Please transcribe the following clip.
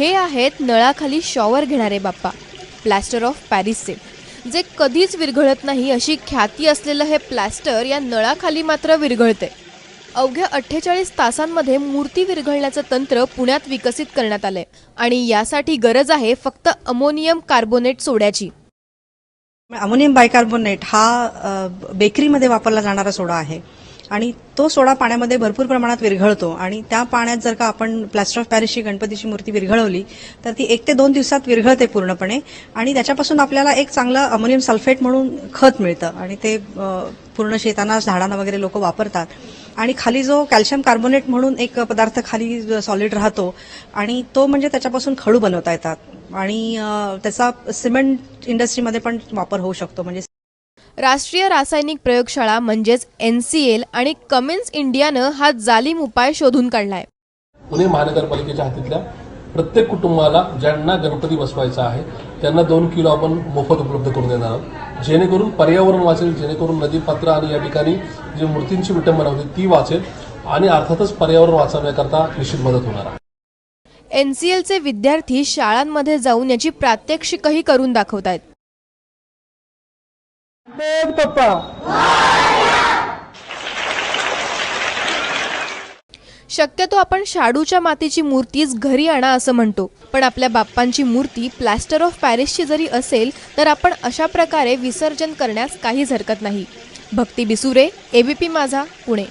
हे आहेत नळाखाली शॉवर घेणारे बाप्पा? प्लॅस्टर ऑफ पॅरिसचे जे कधीच विरघळत नाही अशी ख्याती असलेलं हे प्लॅस्टर या नळाखाली मात्र विरघळते. अवघ्या अठ्ठेचाळीस तासांमध्ये मूर्ती विरघळण्याचं तंत्र पुण्यात विकसित करण्यात आलंय आणि यासाठी गरज आहे फक्त अमोनियम कार्बोनेट सोड्याची. अमोनियम बायकार्बोनेट हा बेकरीमध्ये वापरला जाणारा सोडा आहे. आणि तो सोडा पाण्यामध्ये भरपूर प्रमाणात विरघळतो. आणि त्या पाण्यात जर का आपण प्लॅस्टर ऑफ पॅरिसची गणपतीची मूर्ती विरघळवली तर ती एक ते दोन दिवसात विरघळते पूर्णपणे. आणि त्याच्यापासून आपल्याला एक चांगलं अमोनियम सल्फेट म्हणून खत मिळतं. आणि ते पूर्ण शेतांना झाडांना वगैरे लोक वापरतात. आणि खाली जो कॅल्शियम कार्बोनेट म्हणून एक पदार्थ खाली सॉलिड राहतो आणि तो म्हणजे त्याच्यापासून खडू बनवता येतात. आणि त्याचा सिमेंट इंडस्ट्रीमध्ये पण वापर होऊ शकतो. म्हणजे राष्ट्रीय रासायनिक प्रयोगशाळा म्हणजेच एन सी एल आणि कमिन्स इंडियानं हा जालीम उपाय शोधून काढलाय. पुणे महानगरपालिकेच्या हातीतल्या प्रत्येक कुटुंबाला ज्यांना गणपती बसवायचा आहे त्यांना दोन किलो आपण मोफत उपलब्ध करून देणार आहोत. जेणेकरून पर्यावरण वाचेल जेणेकरून नदीपात्र आणि या ठिकाणी जी मूर्तींची विटंबना होती ती वाचेल आणि अर्थातच पर्यावरण वाचवण्याकरता निश्चित मदत होणार आहे. एन सी एलचे विद्यार्थी शाळांमध्ये जाऊन याची प्रात्यक्षिकही करून दाखवतायत शक्यतो आपण शाडूच्या मातीची मूर्तीच घरी आणा असं म्हणतो. पण आपल्या बाप्पांची मूर्ती प्लॅस्टर ऑफ पॅरिसची जरी असेल तर आपण अशा प्रकारे विसर्जन करण्यास काहीच हरकत नाही. भक्ती बिसुरे एबीपी माझा पुणे.